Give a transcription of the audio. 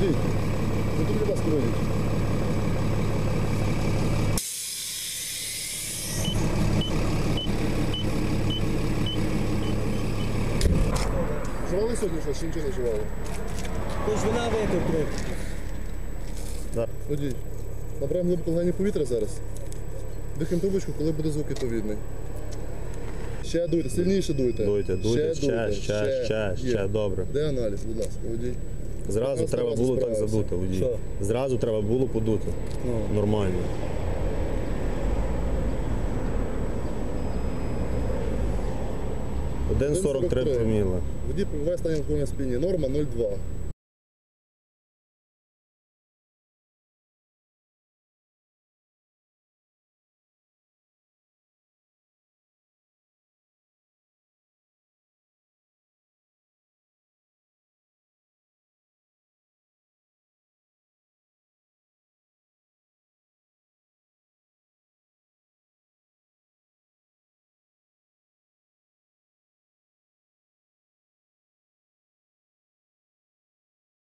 Водій. Ну, тут, будь ласка, водій. Вживали сьогодні щось, чи нічого не вживали? Тож вона випив трохи. Водій. Набираємо глибоко легені повітря зараз. Дихаємо трубочку, коли буде звук відповідний. Ще дуйте, сильніше дуйте. Дуйте, дуйте, ще, ще, ще, Є. ще, добре. Де аналіз, будь ласка, водій. Зразу Прекрасно треба було так справився. задути, водій. Що? Зразу треба було подути. Ну. Нормально. Один 43 проміла. Водій перебуває стані алкогольного сп'яніння. Норма 0,2.